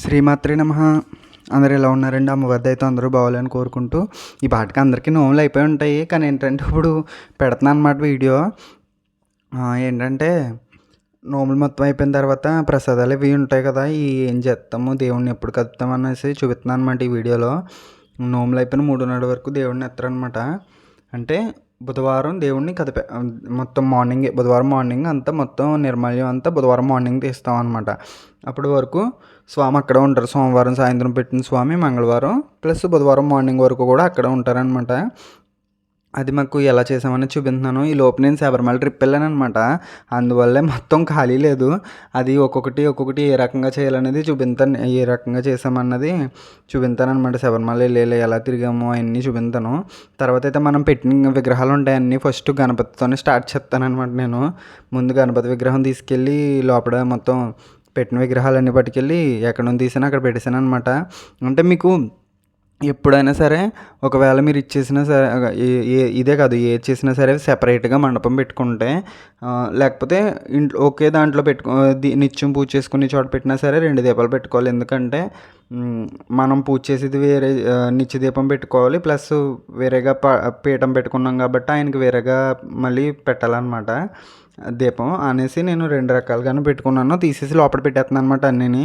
శ్రీమాత్రి నమ. అందరు ఎలా ఉన్నారండి? అమ్మవారి అయితే అందరూ బాగోలేని కోరుకుంటూ ఈ పాటకి అందరికీ నోములు అయిపోయి ఉంటాయి. కానీ ఏంటంటే ఇప్పుడు పెడుతున్నాను అనమాట వీడియో. ఏంటంటే నోములు మొత్తం అయిపోయిన తర్వాత ప్రసాదాలు ఇవి ఉంటాయి కదా ఈ ఏం చేస్తాము దేవుణ్ణి ఎప్పుడు కలుపుతాం అనేసి చూపిస్తున్నాను అనమాట ఈ వీడియోలో. నోములు అయిపోయిన మూడున్నర వరకు దేవుడిని ఎత్తారనమాట అంటే బుధవారం దేవుణ్ణి కదిపే మొత్తం మార్నింగ్ బుధవారం మార్నింగ్ అంతా మొత్తం నిర్మల్యం అంతా బుధవారం మార్నింగ్ తీస్తాం అనమాట అప్పటి వరకు స్వామి అక్కడ ఉంటారు. సోమవారం సాయంత్రం పెట్టిన స్వామి మంగళవారం ప్లస్ బుధవారం మార్నింగ్ వరకు కూడా అక్కడ ఉంటారనమాట అది మాకు ఎలా చేసామని చూపిస్తున్నాను. ఈ లోపు నేను శబరిమల ట్రిప్ వెళ్ళాను అనమాట అందువల్లే మొత్తం ఖాళీ లేదు. అది ఒక్కొక్కటి ఒక్కొక్కటి ఏ రకంగా చేయాలనేది చూపిస్తాను. ఏ రకంగా చేసామన్నది చూపించాను అనమాట శబరిమల వెళ్ళి ఎలా తిరిగాము అవన్నీ చూపించాను తర్వాత అయితే మనం పెట్టిన విగ్రహాలు ఉంటాయి అన్నీ ఫస్ట్ గణపతితోనే స్టార్ట్ చేస్తాను అనమాట నేను. ముందు గణపతి విగ్రహం తీసుకెళ్ళి లోపల మొత్తం పెట్టిన విగ్రహాలన్నీ పట్టుకెళ్ళి ఎక్కడ నుంచి తీసానో అక్కడ పెట్టేశాను అనమాట అంటే మీకు ఎప్పుడైనా సరే ఒకవేళ మీరు ఇచ్చేసినా సరే ఇదే కాదు ఏ చేసినా సరే సెపరేట్గా మండపం పెట్టుకుంటే లేకపోతే ఇంట్లో ఒకే దాంట్లో పెట్టుకో నిత్యం పూజ చేసుకునే చోట పెట్టినా సరే రెండు దీపాలు పెట్టుకోవాలి. ఎందుకంటే మనం పూజ చేసేది వేరే నిత్య దీపం పెట్టుకోవాలి ప్లస్ వేరేగా ప పీఠం పెట్టుకున్నాం కాబట్టి ఆయనకి వేరేగా మళ్ళీ పెట్టాలన్నమాట దీపం అనేసి నేను రెండు రకాలుగానే పెట్టుకున్నాను. తీసేసి లోపల పెట్టేస్తున్నాను అనమాట అన్నీని.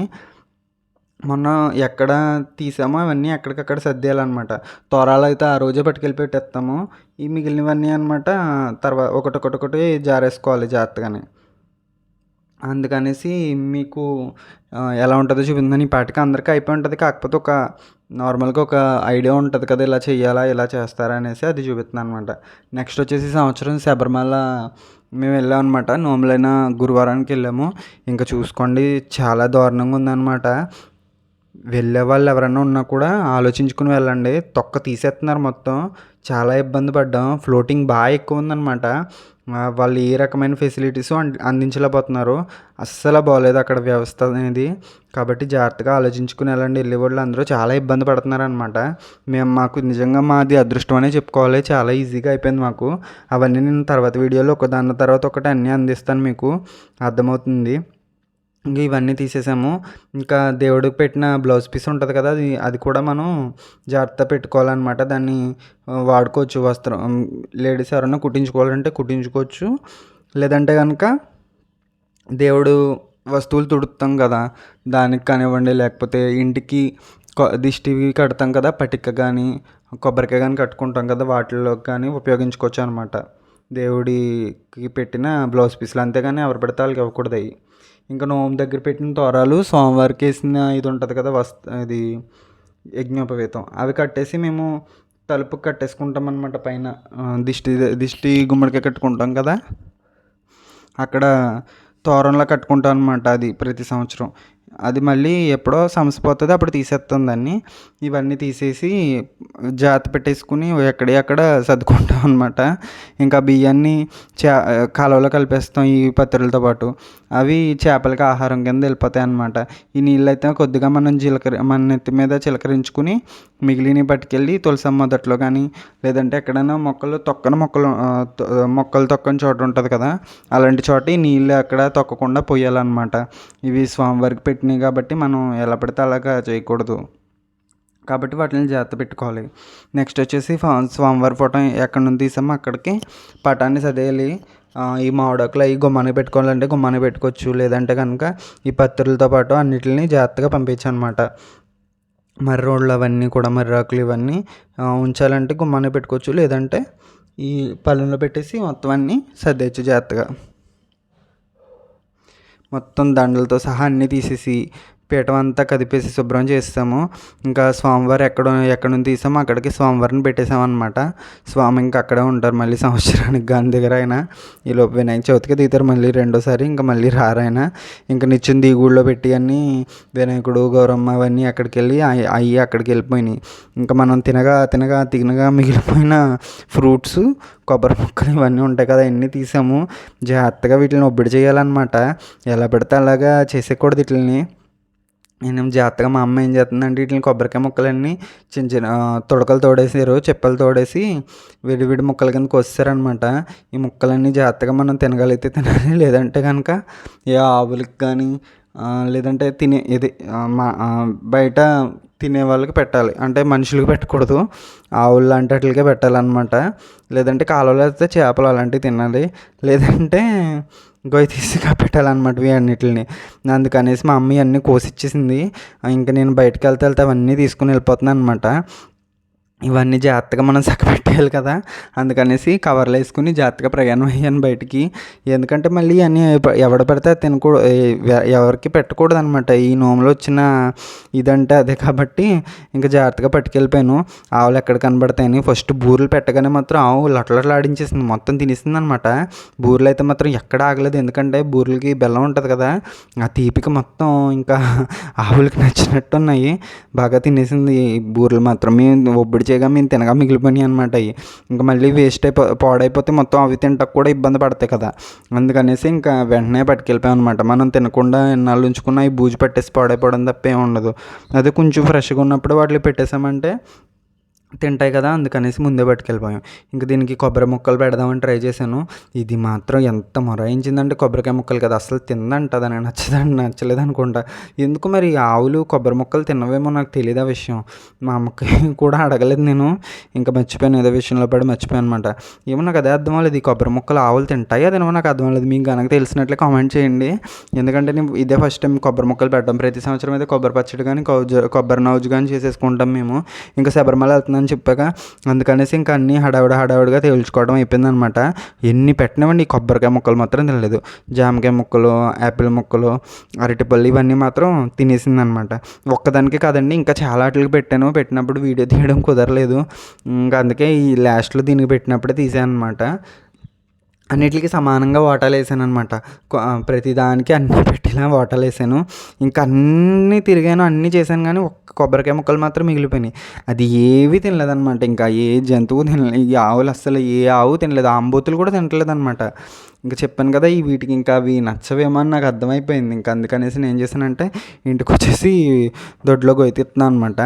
మొన్న ఎక్కడ తీసామో అవన్నీ ఎక్కడికక్కడ సర్దేయాలన్నమాట. తోరాలు అయితే ఆ రోజే పట్టుకెళ్ళి పెట్టేస్తాము ఈ మిగిలినవన్నీ అనమాట తర్వాత ఒకటొకటొకటి జారేసుకోవాలి జాగ్రత్తగానే. అందుకనేసి మీకు ఎలా ఉంటుందో చూపిందని ఈ పాటికి అందరికీ అయిపోయి ఉంటుంది. కాకపోతే ఒక నార్మల్గా ఒక ఐడియా ఉంటుంది కదా ఇలా చేయాలా ఇలా చేస్తారా అనేసి అది చూపిస్తున్నాను అనమాట నెక్స్ట్ వచ్చేసి సంవత్సరం శబరిమల మేము వెళ్ళాం అనమాట నోములైన గురువారానికి వెళ్ళాము. ఇంకా చూసుకోండి చాలా దారుణంగా ఉందన్నమాట. వెళ్ళే వాళ్ళు ఎవరైనా ఉన్నా కూడా ఆలోచించుకుని వెళ్ళండి. తొక్క తీసేస్తున్నారు మొత్తం. చాలా ఇబ్బంది పడ్డాం. ఫ్లోటింగ్ బాగా ఎక్కువ ఉందన్నమాట. వాళ్ళు ఏ రకమైన ఫెసిలిటీస్ అందించలేకపోతున్నారు. అస్సలు బాగోలేదు అక్కడ వ్యవస్థ అనేది. కాబట్టి జాగ్రత్తగా ఆలోచించుకుని వెళ్ళండి. వెళ్ళే వాళ్ళు అందరూ చాలా ఇబ్బంది పడుతున్నారు అనమాట మేము మాకు నిజంగా మాది అదృష్టం అనే చెప్పుకోవాలి. చాలా ఈజీగా అయిపోయింది మాకు. అవన్నీ నేను తర్వాత వీడియోలో ఒక దాని తర్వాత ఒకటి అన్నీ అందిస్తాను మీకు. అర్థమవుతుంది. ఇంకా ఇవన్నీ తీసేసాము. ఇంకా దేవుడికి పెట్టిన బ్లౌజ్ పీస్ ఉంటుంది కదా అది అది కూడా మనం జాగ్రత్త పెట్టుకోవాలన్నమాట. దాన్ని వాడుకోవచ్చు వస్త్రం లేడీస్ ఎవరైనా కుట్టించుకోవాలంటే కుట్టించుకోవచ్చు. లేదంటే కనుక దేవుడు వస్తువులు తుడుతాం కదా దానికి కానివ్వండి లేకపోతే ఇంటికి దిష్టివి కడతాం కదా పటిక కానీ కొబ్బరికాయ కానీ కట్టుకుంటాం కదా వాటిల్లో కానీ ఉపయోగించుకోవచ్చు అనమాట దేవుడికి పెట్టిన బ్లౌజ్ పీసులు అంతేగాని ఎవరు పెడితే వాళ్ళకి ఇవ్వకూడదు అవి. ఇంకా నోము దగ్గర పెట్టిన తోరాలు సోమవారికి వేసిన ఇది ఉంటుంది కదా వస్త ఇది యజ్ఞోపవేతం. అవి కట్టేసి మేము తలుపు కట్టేసుకుంటాం అనమాట పైన. దిష్టి దిష్టి గుమ్మడికాయ కట్టుకుంటాం కదా. అక్కడ తోరణలా కట్టుకుంటాం అనమాట అది ప్రతి సంవత్సరం. అది మళ్ళీ ఎప్పుడో సమస్య పోతుంది అప్పుడు తీసేస్తుంది దాన్ని. ఇవన్నీ తీసేసి జాత పెట్టేసుకుని ఎక్కడ అక్కడ సర్దుకుంటాం అనమాట ఇంకా బియ్యాన్ని చే కాలువలో కలిపేస్తాం ఈ పత్రులతో పాటు. అవి చేపలకి ఆహారం కింద వెళ్ళిపోతాయి అనమాట ఈ నీళ్ళు అయితే కొద్దిగా మనం జీలకర్ర మన నెత్తి మీద చిలకరించుకుని మిగిలినవి పట్టుకెళ్ళి తులసమ్మ మొదట్లో కానీ లేదంటే ఎక్కడైనా మొక్కలు తొక్కన మొక్కలు మొక్కలు తొక్కని చోట ఉంటుంది కదా అలాంటి చోట ఈ నీళ్ళు అక్కడ తొక్కకుండా పోయాలన్నమాట. ఇవి స్వామివారికి పెట్టినవి కాబట్టి మనం ఎలా పడితే అలాగా చేయకూడదు. కాబట్టి వాటిని జాగ్రత్త పెట్టుకోవాలి. నెక్స్ట్ వచ్చేసి స్వామివారి ఫోటో ఎక్కడి నుంచి తీసామో అక్కడికి పటాన్ని సదేయాలి ఈ మామిడాకులు అవి గుమ్మానికి పెట్టుకోవాలంటే గుమ్మానికి పెట్టుకోవచ్చు. లేదంటే కనుక ఈ పత్రులతో పాటు అన్నిటిని జాగ్రత్తగా పంపించనమాట మర్రి రోడ్లు అవన్నీ కూడా మర్రాకులు ఇవన్నీ ఉంచాలంటే గుమ్మానికి పెట్టుకోవచ్చు. లేదంటే ఈ పళ్ళెంలో పెట్టేసి మొత్తం అన్నీ సర్దేచ్చు జాగ్రత్తగా. మొత్తం దండలతో సహా అన్నీ తీసేసి పీఠం అంతా కదిపేసి శుభ్రం చేస్తాము. ఇంకా స్వామివారు ఎక్కడ ఎక్కడ నుంచి తీసామో అక్కడికి స్వామివారిని పెట్టేసామన్నమాట. స్వామి ఇంకా అక్కడే ఉంటారు మళ్ళీ సంవత్సరానికి గాని దగ్గర అయినా. ఈలోపు వినాయక చవితికి దిగుతారు మళ్ళీ రెండోసారి ఇంకా మళ్ళీ రారాయన ఇంకా నిత్యం దిగుళ్ళో పెట్టి అన్నీ వినాయకుడు గౌరమ్మ అవన్నీ అక్కడికి వెళ్ళి అవి అక్కడికి వెళ్ళిపోయినాయి ఇంకా మనం తినగా తినగా తినగా మిగిలిపోయిన ఫ్రూట్స్ కొబ్బరి ముక్కలు ఇవన్నీ ఉంటాయి కదా అన్నీ తీసాము. జాగ్రత్తగా వీటిని ఒబ్బిడి చేయాలన్నమాట. ఎలా పెడితే అలాగా చేసేయకూడదు వీటిని నేను జాగ్రత్తగా మా అమ్మ ఏం చేస్తుందంటే వీటిని కొబ్బరికాయ ముక్కలన్నీ చిన్న చిన్న తొడకలు తోడేసారు చెప్పలు తోడేసి విడివిడి ముక్కల కింద కోసారనమాట ఈ ముక్కలన్నీ జాగ్రత్తగా మనం తినగలిగితే తినాలి లేదంటే కనుక ఏ ఆవులకి కానీ లేదంటే తినే ఇది మా బయట తినే వాళ్ళకి పెట్టాలి. అంటే మనుషులకు పెట్టకూడదు ఆవులు లాంటి వాటికే పెట్టాలన్నమాట. లేదంటే కాలువలో అయితే చేపలు అలాంటివి తినాలి. లేదంటే గొయ్యి తీసి కప్పెట్టాలన్నమాట అన్నిటిని. అందుకనేసి మా అమ్మ ఇవన్నీ కోసిచ్చేసింది. ఇంక ఇంకా నేను బయటకు వెళ్తే వెళ్తే అవన్నీ తీసుకుని వెళ్ళిపోతున్నాను అనమాట ఇవన్నీ జాగ్రత్తగా మనం చక్కబెట్టేయాలి కదా. అందుకనేసి కవర్లో వేసుకుని జాగ్రత్తగా ప్రయాణం అయ్యాను బయటికి. ఎందుకంటే మళ్ళీ అన్నీ ఎవడ పడితే తినకూడదు ఎవరికి పెట్టకూడదు అనమాట ఈ నోములో వచ్చిన ఇదంటే అదే కాబట్టి ఇంకా జాగ్రత్తగా పట్టుకెళ్ళిపోయాను. ఆవులు ఎక్కడ కనబడతాయని ఫస్ట్ బూరెలు పెట్టగానే మాత్రం ఆవు లట్లట్లాడించేసింది మొత్తం తినేసింది అనమాట బూరెలు అయితే మాత్రం ఎక్కడ ఆగలేదు. ఎందుకంటే బూరెలకి బెల్లం ఉంటుంది కదా. ఆ తీపికి మొత్తం ఇంకా ఆవులకి నచ్చినట్టు ఉన్నాయి. బాగా తినేసింది. బూరెలు మాత్రం మేము ఒబ్బడి చేయగా మేము తినగా మిగిలిపోయినాయి అనమాట అవి. ఇంకా మళ్ళీ వేస్ట్ అయిపో పాడైపోతే మొత్తం అవి తింటకు కూడా ఇబ్బంది పడతాయి కదా. అందుకనేసి ఇంకా వెంటనే పట్టుకెళ్ళిపోయాం అనమాట మనం తినకుండా ఎన్నాళ్ళు ఉంచుకున్న ఈ బూజు పెట్టేసి పాడైపోవడం తప్ప ఏమి ఉండదు. అదే కొంచెం ఫ్రెష్గా ఉన్నప్పుడు వాటిని పెట్టేసామంటే తింటాయి కదా అందుకనేసి ముందే పట్టుకెళ్ళిపోయాం ఇంక దీనికి కొబ్బరి ముక్కలు పెడదామని ట్రై చేశాను. ఇది మాత్రం ఎంత మొరాయించిందంటే కొబ్బరికాయ ముక్కలు కదా అసలు తిందంట దాని నచ్చదని నచ్చలేదు అనుకుంటా. ఎందుకు మరి ఆవులు కొబ్బరి ముక్కలు తిన్నవేమో నాకు తెలియదు ఆ విషయం. మా అమ్మకి కూడా అడగలేదు నేను. ఇంకా మర్చిపోయాను ఏదో విషయంలో పడి మర్చిపోయాను అనమాట ఏమో నాకు అదే అర్థం అవ్వలేదు ఈ కొబ్బరి ముక్కలు ఆవులు తింటాయి అదేమో నాకు అర్థం అవ్వలేదు. మీకు కనుక తెలిసినట్లే కామెంట్ చేయండి. ఎందుకంటే నేను ఇదే ఫస్ట్ టైం కొబ్బరి ముక్కలు పెట్టడం. ప్రతి సంవత్సరం అయితే కొబ్బరి పచ్చడి కానీ కొబ్బరి నౌజు కానీ చేసేసుకుంటాం మేము. ఇంకా శబరిమల వెళ్తున్నాను అని చెప్పాక అందుకనేసి ఇంకా అన్నీ హడావిడ హడావిడిగా తేల్చుకోవడం అయిపోయిందనమాట. ఎన్ని పెట్టినవండి? ఈ కొబ్బరికాయ ముక్కలు మాత్రం తినలేదు. జామకాయ ముక్కలు యాపిల్ ముక్కలు అరటిపళ్ళు ఇవన్నీ మాత్రం తినేసింది అనమాట ఒక్కదానికి కాదండి ఇంకా చాలా వాటికి పెట్టాను. పెట్టినప్పుడు వీడియో తీయడం కుదరలేదు. ఇంకా అందుకే ఈ లాస్ట్లో దీనికి పెట్టినప్పుడే తీసాను అనమాట అన్నిటికి సమానంగా వాటాలు వేసాను అనమాట ప్రతిదానికి అన్నీ పెట్టేలా వాటాలు వేసాను. ఇంకా అన్నీ తిరిగాను అన్నీ చేశాను కానీ ఒక్క కొబ్బరికాయ ముక్కలు మాత్రం మిగిలిపోయినాయి. అది ఏవి తినలేదన్నమాట. ఇంకా ఏ జంతువు తినలేదు ఈ ఆవులు అస్సలు ఏ ఆవు తినలేదు ఆంబోతులు కూడా తినట్లేదు అనమాట ఇంకా చెప్పాను కదా ఈ వీటికి ఇంకా అవి నచ్చవేమో అని నాకు అర్థమైపోయింది. ఇంకా అందుకనేసి నేను ఏం చేశానంటే ఇంటికి వచ్చేసి దొడ్లో గొయ్యి తీస్తున్నాను అనమాట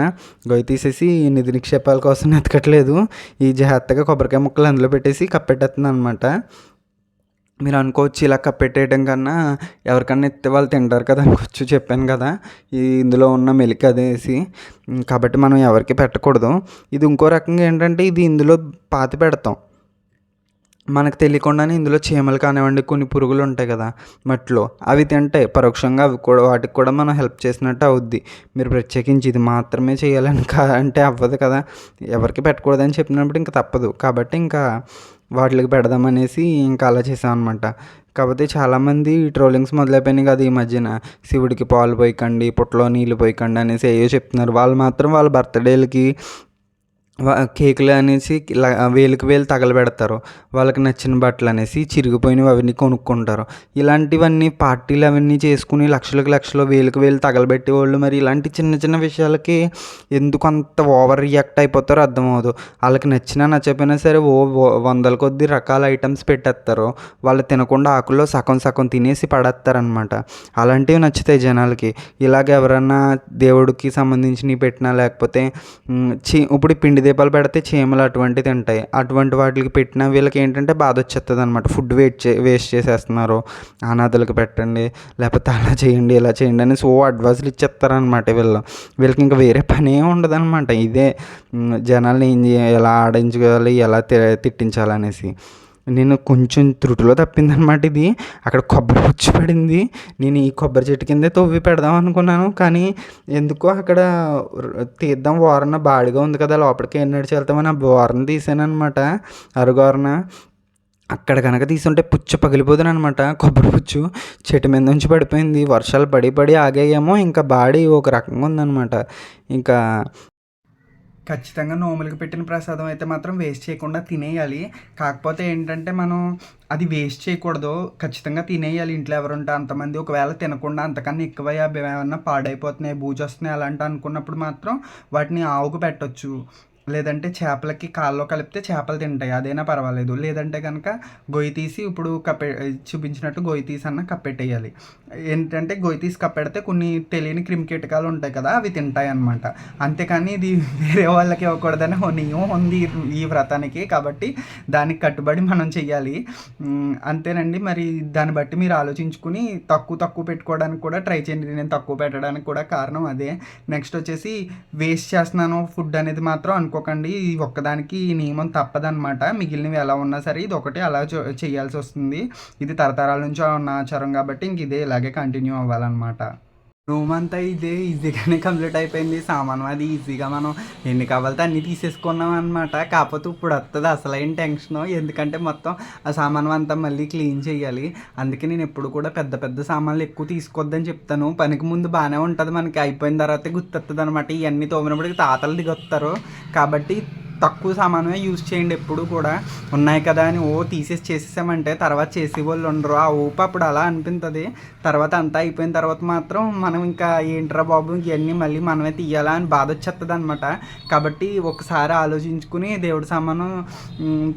గొయ్యి తీసేసి నిధి నిక్షేపాల కోసం ఎతకట్లేదు ఈ జాగ్రత్తగా కొబ్బరికాయ ముక్కలు అందులో పెట్టేసి కప్పెట్టేస్తున్నాను అనమాట మీరు అనుకోవచ్చు ఇలా కప్పెట్టేయడం కన్నా ఎవరికన్నా ఎత్తే వాళ్ళు తింటారు కదా అనుకోవచ్చు చెప్పాను కదా. ఈ ఇందులో ఉన్న మెలిక అదేసి. కాబట్టి మనం ఎవరికి పెట్టకూడదు. ఇది ఇంకో రకంగా ఏంటంటే ఇది ఇందులో పాతి పెడతాం. మనకు తెలియకుండానే ఇందులో చీమలు కానివ్వండి కొన్ని పురుగులు ఉంటాయి కదా మట్టిలో. అవి తింటాయి పరోక్షంగా అవి కూడా వాటికి కూడా మనం హెల్ప్ చేసినట్టు అవుద్ది. మీరు ప్రత్యేకించి ఇది మాత్రమే చేయాలని కా అంటే అవ్వదు కదా. ఎవరికి పెట్టకూడదని చెప్పినప్పుడు ఇంకా తప్పదు. కాబట్టి ఇంకా వాటికి పెడదామనేసి ఇంకా అలా చేసాం అనమాట కాకపోతే చాలామంది ట్రోలింగ్స్ మొదలైపోయినాయి కదా ఈ మధ్యన. శివుడికి పాలు పోయకండి పుట్టలో నీళ్ళు పోయకండి అనేసి ఏయో చెప్తున్నారు. వాళ్ళు మాత్రం వాళ్ళ బర్త్డేలకి కేకులు అనేసి వేలుకి వేలు తగలబెడతారు. వాళ్ళకి నచ్చిన బట్టలు అనేసి చిరిగిపోయినవి అవన్నీ కొనుక్కుంటారు. ఇలాంటివన్నీ పార్టీలు అవన్నీ చేసుకుని లక్షలకు లక్షలు వేలకు వేలు తగలబెట్టే వాళ్ళు మరి ఇలాంటి చిన్న చిన్న విషయాలకి ఎందుకు అంత ఓవర్ రియాక్ట్ అయిపోతారో అర్థమవుదు వాళ్ళకి నచ్చినా నచ్చకపోయినా సరే ఓ వందల కొద్ది రకాల ఐటమ్స్ పెట్టేస్తారు. వాళ్ళు తినకుండా ఆకుల్లో సగం సగం తినేసి పడేస్తారనమాట అలాంటివి నచ్చుతాయి జనాలకి. ఇలాగ ఎవరన్నా దేవుడికి సంబంధించినవి పెట్టినా లేకపోతే చి ఇప్పుడు పిండి దీపాలు పెడితే చీమలు అటువంటివి తింటాయి. అటువంటి వాటికి పెట్టిన వీళ్ళకి ఏంటంటే బాధ వచ్చేస్తుంది అనమాట ఫుడ్ వేస్ట్ చే వేస్ట్ చేసేస్తున్నారు. అనాథలకు పెట్టండి లేకపోతే అలా చేయండి ఇలా చేయండి అని సో అడ్వైస్లు ఇచ్చేస్తారనమాట వీళ్ళు. వీళ్ళకి ఇంకా వేరే పనే ఉండదనమాట ఇదే జనాల్ని ఏం ఎలా ఆడించుకోవాలి ఎలా తిట్టించాలనేసి. నేను కొంచెం త్రుటిలో తప్పిందనమాట ఇది. అక్కడ కొబ్బరి పుచ్చి పడింది. నేను ఈ కొబ్బరి చెట్టు కిందే తవ్వి పెడదాం అనుకున్నాను. కానీ ఎందుకో అక్కడ తీద్దాం వారన బాడిగా ఉంది కదా. లోపలికి ఎన్నడిచి వెళ్తామని ఆ వారన తీసాను అనమాట అరుగోరన అక్కడ కనుక తీసుంటే పుచ్చు పగిలిపోతుంది అనమాట కొబ్బరి పుచ్చు చెట్టు మీద నుంచి పడిపోయింది. వర్షాలు పడి పడి ఆగాయేమో. ఇంకా బాడీ ఒక రకంగా ఉందన్నమాట. ఇంకా ఖచ్చితంగా నోములకు పెట్టిన ప్రసాదం అయితే మాత్రం వేస్ట్ చేయకుండా తినేయాలి. కాకపోతే ఏంటంటే మనం అది వేస్ట్ చేయకూడదు. ఖచ్చితంగా తినేయాలి. ఇంట్లో ఎవరుంటే అంతమంది ఒకవేళ తినకుండా అంతకన్నా ఎక్కువ ఏమన్నా పాడైపోతున్నాయి బూజు వస్తున్నాయి అలాంటి అనుకున్నప్పుడు మాత్రం వాటిని ఆవుకు పెట్టవచ్చు లేదంటే చేపలకి కాల్లో కలిపితే చేపలు తింటాయి అదైనా పర్వాలేదు. లేదంటే కనుక గొయ్యి తీసి ఇప్పుడు కప్పె చూపించినట్టు గొయ్యి తీసి అన్న కప్పెట్టేయాలి. ఏంటంటే గొయ్యి తీసి కప్పెడితే కొన్ని తెలియని క్రిమికీటకాలు ఉంటాయి కదా అవి తింటాయి అనమాట అంతేకాని ఇది వేరే వాళ్ళకి ఇవ్వకూడదని ఓ నియమం ఉంది ఈ వ్రతానికి. కాబట్టి దానికి కట్టుబడి మనం చెయ్యాలి. అంతేనండి. మరి దాన్ని బట్టి మీరు ఆలోచించుకుని తక్కువ తక్కువ పెట్టుకోవడానికి కూడా ట్రై చేయండి. నేను తక్కువ పెట్టడానికి కూడా కారణం అదే. నెక్స్ట్ వచ్చేసి వేస్ట్ చేస్తున్నాను. ఫుడ్ అనేది మాత్రం అనుకోకండి. ఈ ఒక్కదానికి ఈ నియమం తప్పదనమాట మిగిలినవి ఎలా ఉన్నా సరే ఇది ఒకటి అలా చేయాల్సి వస్తుంది ఇది తరతరాల నుంచి ఉన్న ఆచారం కాబట్టి ఇంక ఇదే ఇలాగే కంటిన్యూ అవ్వాలన్నమాట. రూమ్ అంతా ఇదే ఈజీగానే కంప్లీట్ అయిపోయింది. సామాను అది ఈజీగా మనం ఎన్ని కావాలితే అన్ని తీసేసుకున్నాం అనమాట కాకపోతే ఇప్పుడు వస్తుంది అసలైన టెన్షన్. ఎందుకంటే మొత్తం ఆ సామాను అంతా మళ్ళీ క్లీన్ చేయాలి. అందుకే నేను ఎప్పుడు కూడా పెద్ద పెద్ద సామాన్లు ఎక్కువ తీసుకోవద్దని చెప్తాను. పనికి ముందు బాగానే ఉంటుంది మనకి. అయిపోయిన తర్వాత గుర్తొస్తుంది అనమాట ఇవన్నీ తోమినప్పటికి తాతలు దిగొస్తారు కాబట్టి తక్కువ సామానమే యూజ్ చేయండి ఎప్పుడు కూడా. ఉన్నాయి కదా అని ఓ తీసేసి చేసేసామంటే తర్వాత చేసే వాళ్ళు ఉండరు. ఆ ఊపు అప్పుడు అలా అనిపించదు తర్వాత అంతా అయిపోయిన తర్వాత మాత్రం మనం ఇంకా ఏంట్రా బాబు ఇవన్నీ మళ్ళీ మనమే తీయాలా అని బాధ వచ్చేస్తుంది అనమాట కాబట్టి ఒకసారి ఆలోచించుకుని దేవుడి సామాను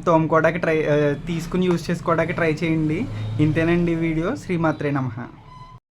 తోముకోవడానికి ట్రై తీసుకుని యూజ్ చేసుకోవడానికి ట్రై చేయండి. ఇంతేనండి వీడియో. శ్రీమాత్రే నమః.